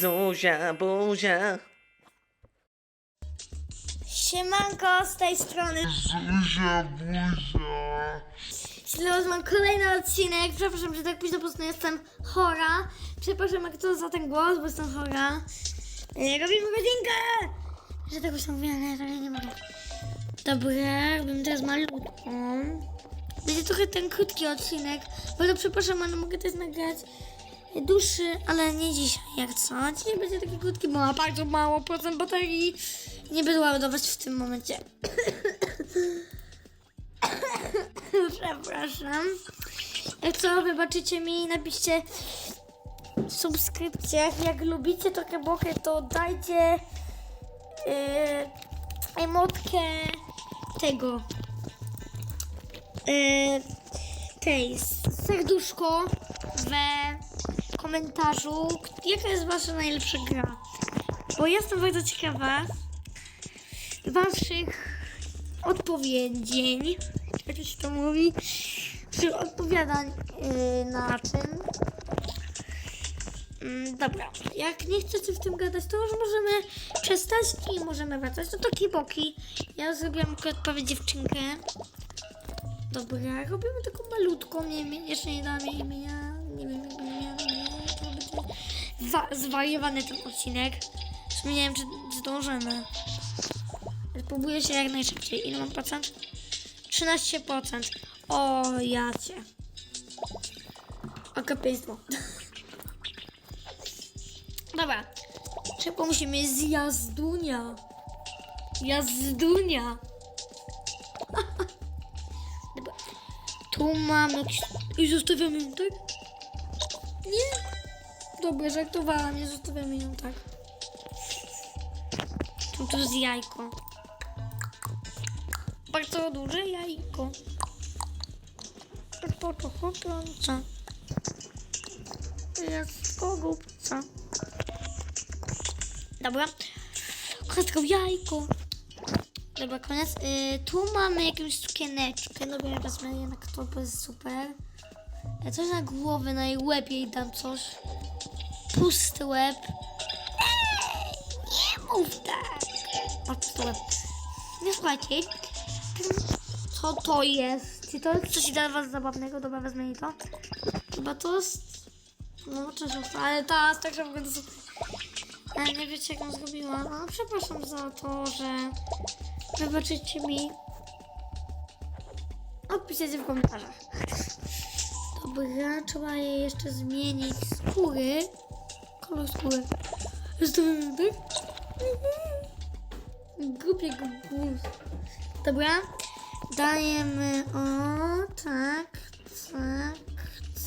Zuzia, buzia. Siemanko z tej strony. Zuzia, buzia. Teraz mam kolejny odcinek. Przepraszam, że tak późno, po prostu jestem chora. Przepraszam jak to za ten głos, bo jestem chora. E, Robimy godzinkę! Że tak późno mówię, ale ale nie mogę. Dobra, robimy teraz malutką. Będzie trochę ten krótki odcinek. Bardzo przepraszam, ale mogę też nagrać dłuższy, ale nie dzisiaj jak co. Dzisiaj będzie taki krótki, bo ma bardzo mało procent baterii. Nie będę ładować w tym momencie. Przepraszam. Jak co, wybaczycie mi, napiszcie w subskrypcjach. Jak lubicie trochę bokę, to dajcie yy, emotkę tego. Yy, tej serduszko w komentarzu. Jaka jest wasza najlepsza gra? Bo jestem bardzo ciekawa waszych odpowiedzi, jak się to mówi, czy odpowiadań yy, na czym. Mm, dobra, jak nie chcecie w tym gadać, to już możemy przestać i możemy wracać do takiej boki. Ja zrobiłam akurat prawie dziewczynkę. Dobra, robimy taką malutką, nie jeszcze nie jej imienia, Za, zwariowany ten odcinek. W sumie nie wiem, czy zdążymy. Spróbuję się jak najszybciej. Ile mam procent? 13%. O, jacie. Okropieństwo. Dobra. Szybko musimy z jazdunia. Dobra. Tu mamy... I zostawiamy tak? Nie. Dobra, żartowałam. Nie zostawiamy ją tak. Tu to jest jajko. Bardzo duże jajko. Bardzo chrupiące. Jak skorupca. Dobra. Krótko jajko. Dobra, koniec. Y, tu mamy jakąś sukieneczkę. Dobra, ja wezmę jednak to, bo jest super. Ja coś na głowę, na jej łeb jej dam coś. Pusty łeb. Ej, nie mów tak. Pusty łeb. Nie słuchajcie. Co to jest? Czy to jest coś dla was zabawnego? Dobra, wezmę to. Chyba to jest... No, cześć, ale ta tak mogę to sobie... Ale nie wiecie, jak ją zrobiłam. No, przepraszam za to, że... Wybaczycie mi. Odpiszcie w komentarzach. Dobra, trzeba jej jeszcze zmienić skóry. Kolor skóry. Zostawimy tak? Głupie. Dobra. Dajemy o tak, tak,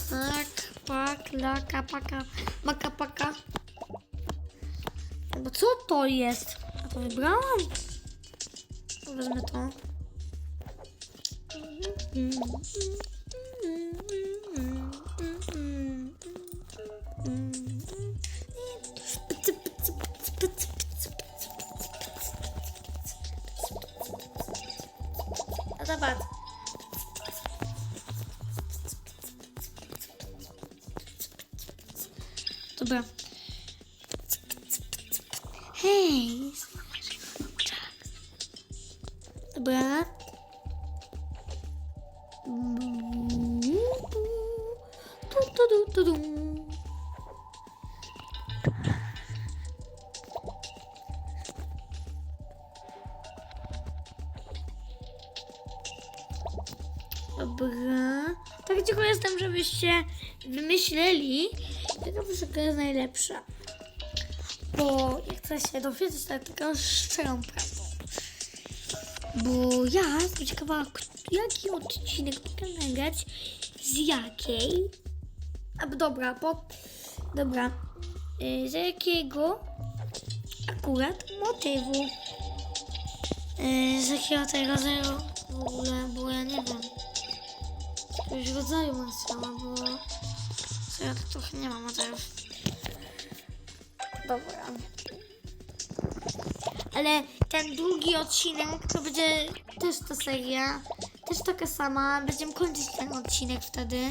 tak, pak, laka, paka, maka, paka. Bo co to jest? A to wybrałam? Wezmę to. A Dobra. Dobra. Tak cicho jestem, żebyście wymyśleli, jaka piosenka jest najlepsza. Bo jak chcę się dowiedzieć, tak taką szczerą prawdą. Bo ja jestem ciekawa, jaki odcinek mogę nagrać, z jakiej. A dobra, bo. Dobra. Y, z jakiego akurat motywu. Y, z jakiego tego rodzaju w ogóle, bo ja nie wiem. Z jakiegoś rodzaju masła, bo. Co ja tu trochę nie mam motywów. Dobra. Ale ten drugi odcinek to będzie też ta seria. Też taka sama. Będziemy kończyć ten odcinek wtedy.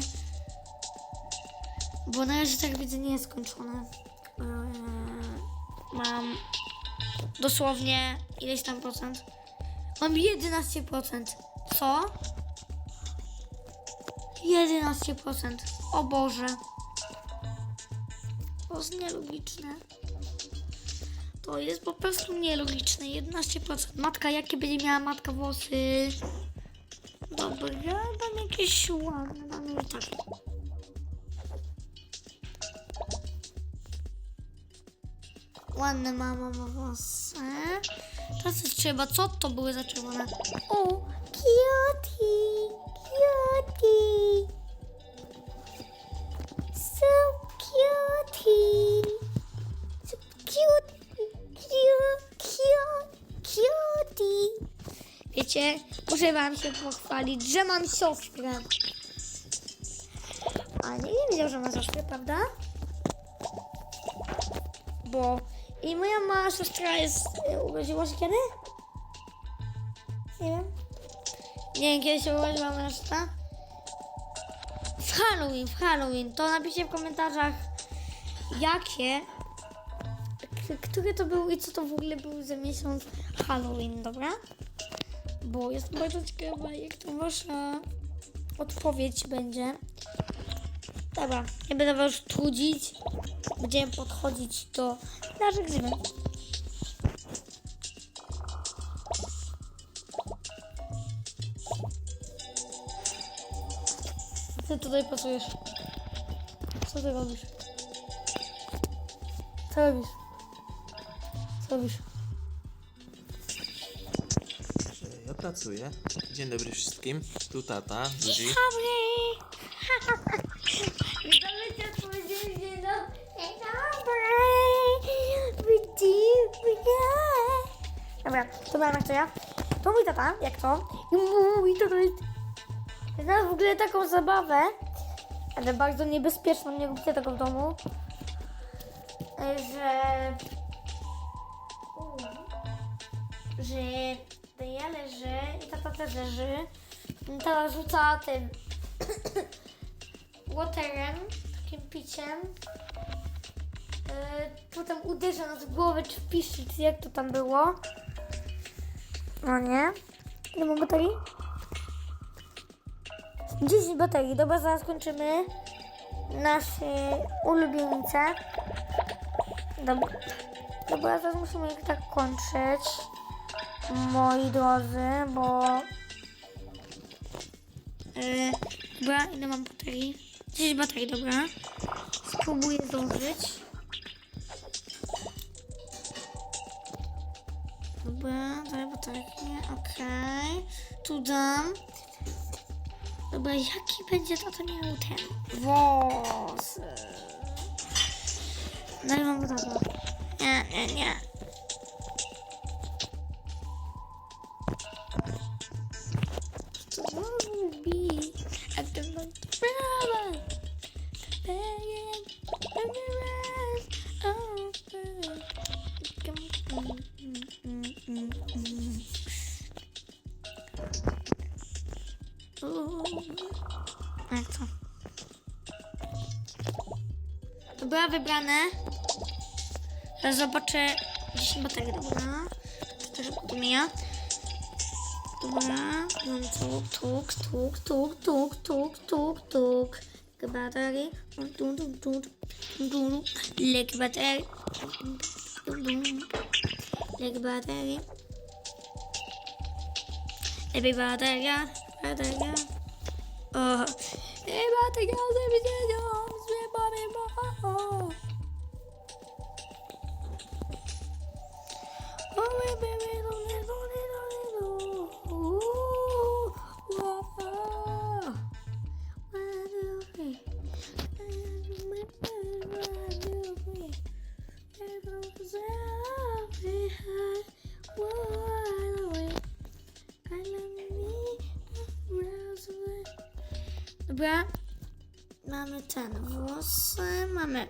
Bo na razie tak widzę nie jest skończony. Eee, mam dosłownie ileś tam procent. Mam 11%. Co? 11%. O Boże. To jest nielogiczne. To jest po prostu nielogiczne. 11%. Matka, jakie będzie miała matka włosy? Dobra, dam jakieś ładne, dam jej tak. Ładne mama ma włosy. Teraz trzeba, co to były za czerwone? O, cutie, cutie. So cutie. Wiecie, muszę wam się pochwalić, że mam siostrę. A nie, nie wiedział, że ma siostrę, prawda? Bo i moja mała siostra jest, e, urodziła się kiedy? Nie wiem. Nie wiem, kiedy się urodziła moja siostra. W Halloween, w Halloween. To napiszcie w komentarzach, jakie, który to był i co to w ogóle był za miesiąc Halloween, dobra? Bo jestem bardzo ciekawa, jak to wasza odpowiedź będzie. Dobra, nie będę was trudzić. Będziemy podchodzić do naszych zwierząt. Ty tutaj pasujesz. Co ty robisz? Co robisz? Co robisz? Ja pracuję. Dzień dobry wszystkim. Tu tata, Zuzi. Dobry! Dzień dobry. Dzień dobry! Dobra, to byłam jak to ja. To mój tata, jak to? I mój tata jest... Znalazł w ogóle taką zabawę, ale bardzo niebezpieczną, nie róbcie tego w domu, że... że ja leżę i tata też leży. Tata rzuca tym waterem, takim piciem. Yy, potem uderza nas w głowę czy w piszczyc, jak to tam było. No nie. Ile mam baterii? 10 baterii. Dobra, zaraz kończymy nasze ulubienice. Dobra. Dobra, zaraz musimy ich tak kończyć. Moi drodzy, bo... Yy, dobra, ile mam baterii? 10 baterii, dobra. Spróbuję zdążyć. Dobra, daj baterię, okej. Tu dam. Dobra, jaki będzie tata miał ten włos? Daj mam tata. Nie, nie, nie. Dobra, wybrane. Teraz zobaczę 10 baterii, dobra. To też pomija. Dobra, mam tuk, tuk, tuk, tuk, tuk, tuk, tuk, tuk. Like battery. Tuk, tuk, tuk, tuk, tuk. Like battery. Like battery. Lepiej bateria, bateria. O, bateria ze widzenia, Dobra, mamy ten włosy, mamy.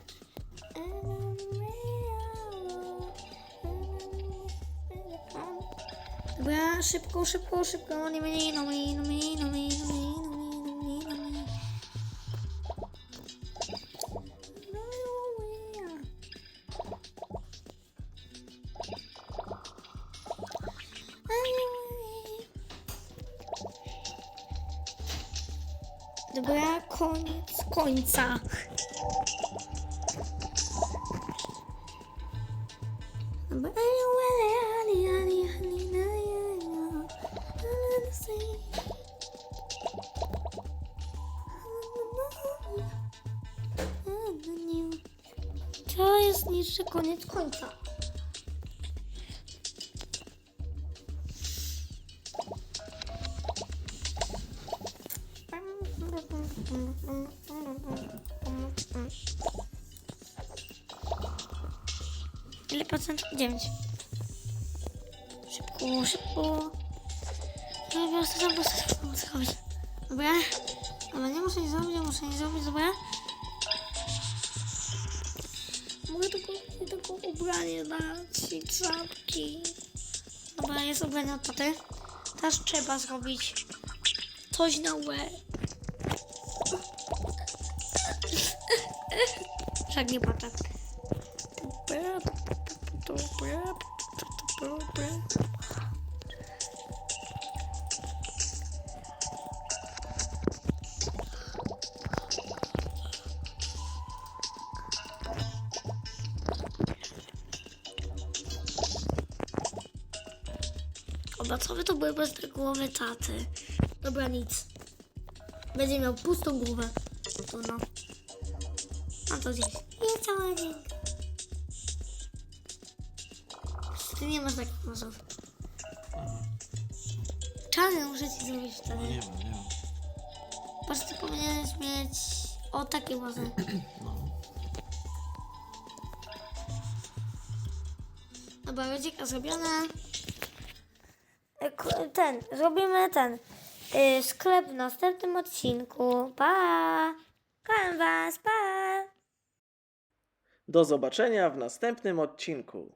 Dobra, szybko, szybko, szybko, nie mniej, no mniej, no mniej, no mniej, no mniej, Dobra, koniec końca. To jest niższy koniec końca. Ile procent? 9. Szybko, szybko. Dobra, co tam muszę zrobić? Dobra. Dobra, nie muszę nic zrobić, nie muszę nic zrobić, dobra. Mogę tylko, tylko ubranie dać i czapki. Dobra, jest ubranie od taty. Teraz trzeba zrobić coś na łeb. Wszak nie patrzę. Dobra, co by to były bez tej głowy taty? Dobra, nic. Będzie miał pustą głowę. To no. A to gdzieś. Nie cała dzień. Ty nie masz takich włosów. Czarny muszę ci zrobić No wtedy. nie wiem, nie wiem. Patrz, ty powinieneś mieć o takie włosy. No. Dobra, rodzika zrobione. Ten, zrobimy ten y, sklep w następnym odcinku. Pa! Kocham was, pa! Do zobaczenia w następnym odcinku.